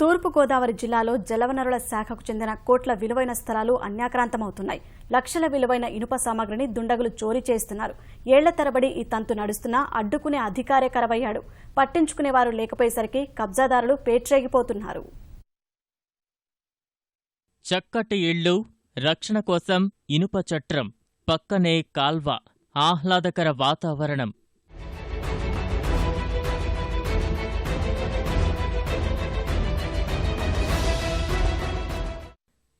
తూర్పుగోదావరి జిల్లాలో జలవనరుల శాఖకు చెందిన కోట్ల విలువైన స్థలాలు అన్యాక్రాంతమవుతున్నాయి. లక్షల విలువైన ఇనుప సామాగ్రిని దుండగులు చోరీ చేస్తున్నారు. ఏళ్ళ తరబడి ఈ తంతు నడుస్తున్నా అడ్డుకునే అధికారే కరవయ్యాడు పట్టించుకునేవారు లేకపోయేసరికి కబ్జాదారులు పేట్రేగిపోతున్నారు. చక్కటి ఇళ్ళు రక్షణ కోసం ఇనుప చట్రం పక్కనే కాల్వ ఆహ్లాదకర వాతావరణం.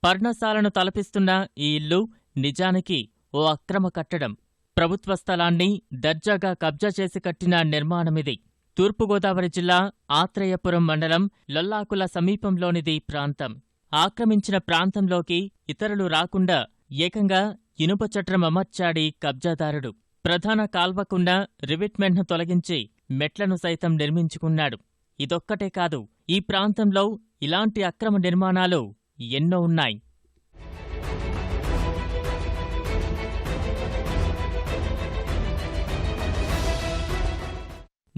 పర్ణశాలను తలపిస్తున్న ఈ ఇల్లు నిజానికి ఓ అక్రమ కట్టడం. ప్రభుత్వ స్థలాన్ని దర్జాగా కబ్జా చేసి కట్టిన నిర్మాణమిది. తూర్పుగోదావరి జిల్లా ఆత్రేయపురం మండలం లొల్లాకుల సమీపంలోనిది ప్రాంతం. ఆక్రమించిన ప్రాంతంలోకి ఇతరులు రాకుండా ఏకంగా ఇనుప చట్రం అమర్చాడి కబ్జాదారుడు. ప్రధాన కాల్వకుండా రివిట్మెంట్ను తొలగించి మెట్లను సైతం నిర్మించుకున్నాడు. ఇదొక్కటే కాదు ఈ ప్రాంతంలో ఇలాంటి అక్రమ నిర్మాణాలు ఎన్నో ఉన్నాయి.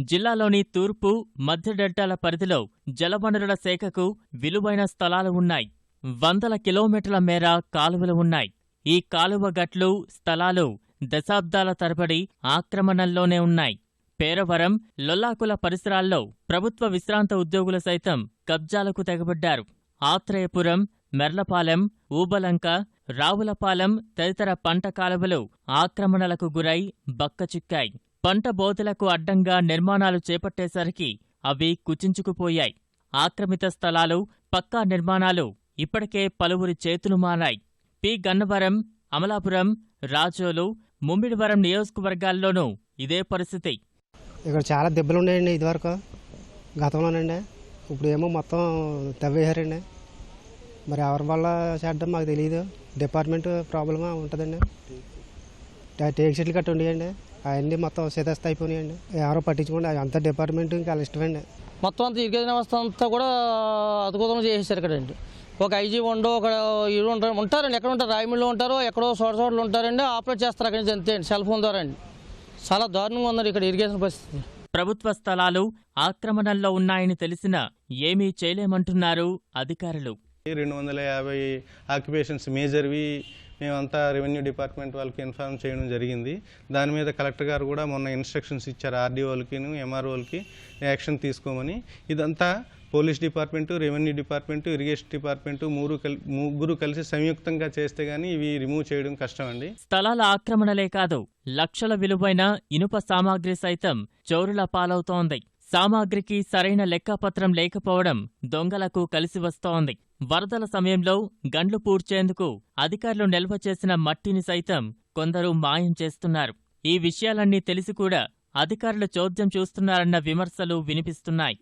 జిల్లాలోని తూర్పు మధ్య డెల్టాల పరిధిలో జలవనరుల శాఖకు విలువైన స్థలాలు ఉన్నాయి. వందల కిలోమీటర్ల మేర కాలువలు ఉన్నాయి. ఈ కాలువ గట్లు స్థలాలు దశాబ్దాల తరబడి ఆక్రమణల్లోనే ఉన్నాయి. పేరవరం లొల్లాకుల పరిసరాల్లో ప్రభుత్వ విశ్రాంత ఉద్యోగులు సైతం కబ్జాలకు తెగబడ్డారు. ఆత్రేయపురం మెర్లపాలెం ఊబలంక రావులపాలెం తదితర పంట కాలువలు ఆక్రమణలకు గురై బక్కచిక్కాయి. పంట బోతులకు అడ్డంగా నిర్మాణాలు చేపట్టేసరికి అవి కుచించుకుపోయాయి. ఆక్రమిత స్థలాలు పక్కా నిర్మాణాలు ఇప్పటికే పలువురి చేతులు మానాయి. పి. గన్నవరం అమలాపురం రాజోలు ముమ్మిడివరం నియోజకవర్గాల్లోనూ ఇదే పరిస్థితి. ఇక్కడ చాలా దెబ్బలున్నాయండి ఇదివరకు గతంలోనండి. ఇప్పుడు ఏమో మొత్తం తవ్వేశారండి. మరి ఎవరి వల్ల చేద్దాం మాకు తెలియదు డిపార్ట్మెంట్ ప్రాబ్లమా ఉంటుందండి. టేక్ షీట్లు కట్టి ఉండేయండి. అవన్నీ మొత్తం సిదస్త అయిపోయినాయండి. ఎవరో పట్టించుకోండి. అది డిపార్ట్మెంట్ ఇంకా ఇష్టమండి మొత్తం అంతా ఇరిగేషన్ వ్యవస్థ అంతా కూడా అదుగుదం చేసేసారు ఇక్కడండి ఒక ఐజీ ఉండో ఒక ఇరు ఉంటారు ఉంటారండి. ఎక్కడ ఉంటారు? రాయమిల్లో ఉంటారో ఎక్కడో చోట చోట్ల ఉంటారండి. ఆపరేట్ చేస్తారు అక్కడి నుంచి అంతే అండి. సెల్ ఫోన్ ద్వారా అండి. చాలా దారుణంగా ఉందండి ఇక్కడ ఇరిగేషన్ పరిస్థితి. ప్రభుత్వ స్థలాలు ఆక్రమణల్లో ఉన్నాయని తెలిసినా ఏమీ చేయలేమంటున్నారు అధికారులు. రెండు వందల యాభై ఆక్యుపేషన్స్ మేజర్వి మేమంతా రెవెన్యూ డిపార్ట్మెంట్ వాళ్ళకి ఇన్ఫార్మ్ చేయడం జరిగింది. దాని మీద కలెక్టర్ గారు కూడా మొన్న ఇన్స్ట్రక్షన్స్ ఇచ్చారు ఆర్డీఓలకి ఎంఆర్ఓలకి యాక్షన్ తీసుకోమని. ఇదంతా police department revenue department irrigation department మూడు ముగ్గురు కలిసి సంయుక్తంగా చేస్తే గానీ ఇవి రిమూవ్ చేయడం కష్టం అండి స్థలాల ఆక్రమణలే కాదు లక్షల విలువైన ఇనుప సామాగ్రి సైతం చోరుల పాలవుతోంది. సామాగ్రికి సరైన లెక్కపత్రం లేకపోవడం దొంగలకు కలిసి వస్తోంది. వరదల సమయంలో గండ్లు పూడ్చేందుకు అధికారులు నిల్వ చేసిన మట్టిని సైతం కొందరు మాయం చేస్తున్నారు. ఈ విషయాలన్నీ తెలిసి కూడా అధికారులు చోద్యం చూస్తున్నారన్న విమర్శలు వినిపిస్తున్నాయి.